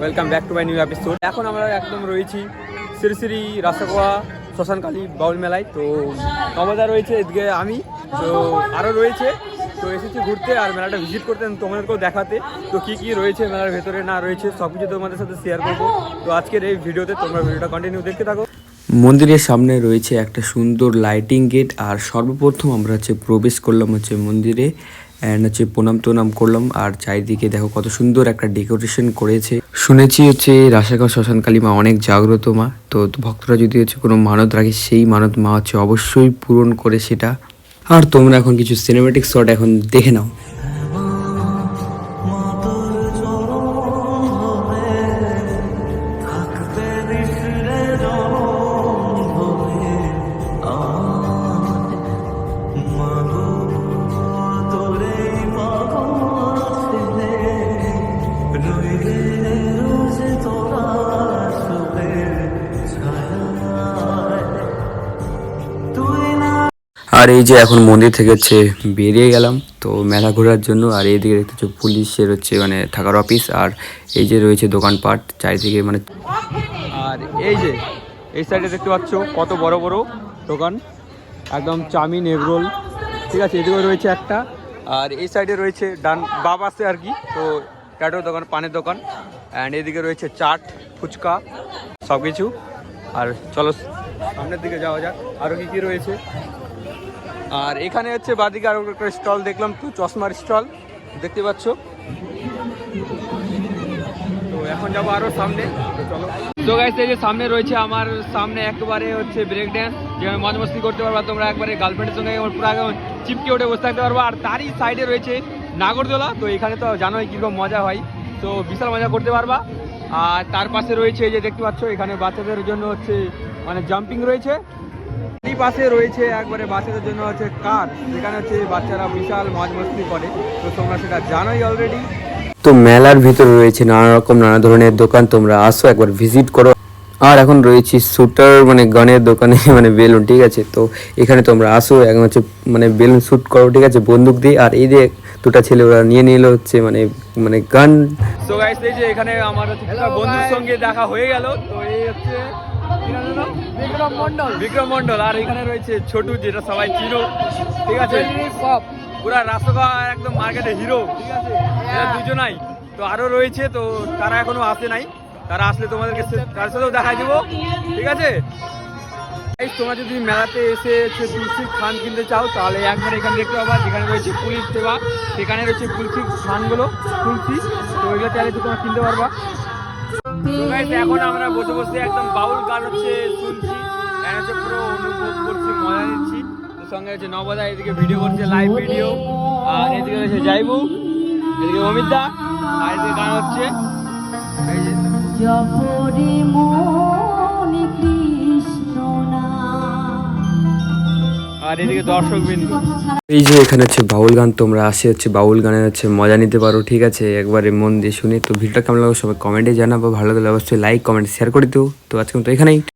Welcome back to my new episode এখন আমরা একদম রয়েছি শ্রী শ্রী রাসাগোয়া শ্মশানকালী বাউল মেলায়। তো নবদা রয়েছে, এদিকে আমি, তো আরও রয়েছে। তো এসেছি ঘুরতে আর মেলাটা ভিজিট করতে তোমাদেরকেও দেখাতে। তো কী কী রয়েছে মেলার ভেতরে, না রয়েছে সব কিছু তোমাদের সাথে শেয়ার করব। তো আজকের এই ভিডিওতে তোমরা ভিডিওটা কন্টিনিউ দেখতে থাকো। মন্দিরের সামনে রয়েছে একটা সুন্দর লাইটিং গেট আর সর্বপ্রথম আমরা হচ্ছে প্রবেশ করলাম হচ্ছে মন্দিরে। অ্যান্ড হচ্ছে প্রণাম তোনাম করলাম, আর চারিদিকে দেখো কত সুন্দর একটা ডেকোরেশন করেছে। শুনেছি হচ্ছে রাশাগাঁও শ্মশান কালী মা অনেক জাগ্রত মা, তো ভক্তরা যদি হচ্ছে কোনো মানত রাখে, সেই মানত মা হচ্ছে অবশ্যই পূরণ করে সেটা। আর তোমরা এখন কিছু সিনেমেটিক শট এখন দেখে নাও। আর এই যে এখন মন্দির থেকে হচ্ছে বেরিয়ে গেলাম, তো মেলা ঘোরার জন্য আর এইদিকে দেখতে হচ্ছে পুলিশের হচ্ছে মানে থাকার অফিস আর এই যে রয়েছে দোকানপাট চারিদিকে মানে আর এই যে, এই সাইডে দেখতে পাচ্ছ কত বড় বড় দোকান, একদম চাউমিন এগরোল ঠিক আছে এদিকে রয়েছে একটা, আর এই সাইডে রয়েছে ডান বাপ আছে আর কি, তো ট্যাটোর দোকান, পানের দোকান অ্যান্ড এদিকে রয়েছে চাট, ফুচকা সব কিছু আর চলো সামনের দিকে যাওয়া যাক আরও কী কী রয়েছে? আর এখানে হচ্ছে বাদিকে আরও একটা স্টল দেখলাম, তো চশমার স্টল, দেখতে পাচ্ছ? তো এখন যাব আরও সামনে চলো। তো গাইস এই যে সামনে রয়েছে আমার, সামনে একেবারে হচ্ছে ব্রেক ড্যান্স যেখানে মজ মস্তি করতে পারবা, তোমরা একবারে গার্লফ্রেন্ডের সঙ্গে পুরো চিপকে উঠে বসে থাকতে পারবা। আর তারই সাইডে রয়েছে নাগরদোলা, তো এখানে তো জানোই কীরকম মজা হয়। তো বিশাল মজা করতে পারবা। আর তার পাশে রয়েছে যে দেখতে পাচ্ছ, এখানে বাচ্চাদের জন্য হচ্ছে মানে জাম্পিং রয়েছে। এই পাশে রয়েছে একবারে বাচ্চাদের জন্য হচ্ছে কার যেখানে হচ্ছে বাচ্চারা বিশাল মজ মস্তি করে। তো তোমরা সেটা জানোই অলরেডি তো মেলার ভিতরে রয়েছে নানা রকম নানা ধরনের দোকান তোমরা আসো একবার ভিজিট করো। আর এখন রয়েছে শুটার মানে গানের দোকানে মানে বেলুন ঠিক আছে? তো এখানে তোমরা আসো এখন হচ্ছে মানে বেলুন শ্যুট করো ঠিক আছে? বন্দুক দিয়ে আর এই যে দুটা ছেলে ওরা নিয়ে নিল হচ্ছে মানে মানে গান। সো গাইস এই যে এখানে আমার বন্ধুর সঙ্গে দেখা হয়ে গেল। তো এই হচ্ছে? বিক্রম মন্ডল বিক্রম মন্ডল আর এখানে রয়েছে ছোটু যেটা সবাই চিনো ঠিক আছে? পুরা রাস্তা একদম মার্কেটে হিরো ঠিক আছে? দুজনাই। তো আরও রয়েছে তো তারা এখনও আসে নাই। তারা আসলে তোমাদেরকে তার সাথেও দেখা দিব ঠিক আছে? তোমরা যদি মেলাতে এসে তুলসির খান কিনতে চাও তাহলে একবার এখানে দেখতে পাবা যেখানে রয়েছে পুলিশ সেবা। সেখানে রয়েছে তুলসির খানগুলো তুলসি। তো ওইগুলো চাইলে তোমরা কিনতে পারবা। এখন আমরা বসে বসে একদম বাউল গান হচ্ছে শুনছি। হচ্ছে পুরো অনুভব করছি, মজা নিচ্ছি। সঙ্গে হচ্ছে নবদা, এদিকে ভিডিও করছে লাইভ ভিডিও আর এদিকে রয়েছে যাইবু এদিকে অমিত দা আর এদিকে গান হচ্ছে। এই যে এখানে হচ্ছে বাউল গান, তোমরা আসে হচ্ছে বাউল গানে হচ্ছে মজা নিতে পারো, ঠিক আছে? একবারে মন দিয়ে শুনে, তো ভিডিওটা কেমন লাগবে সবাই কমেন্টে জানাব, ভালো লাগলে অবশ্যই লাইক কমেন্ট শেয়ার করে দিও। তো আজকে তো এখানেই।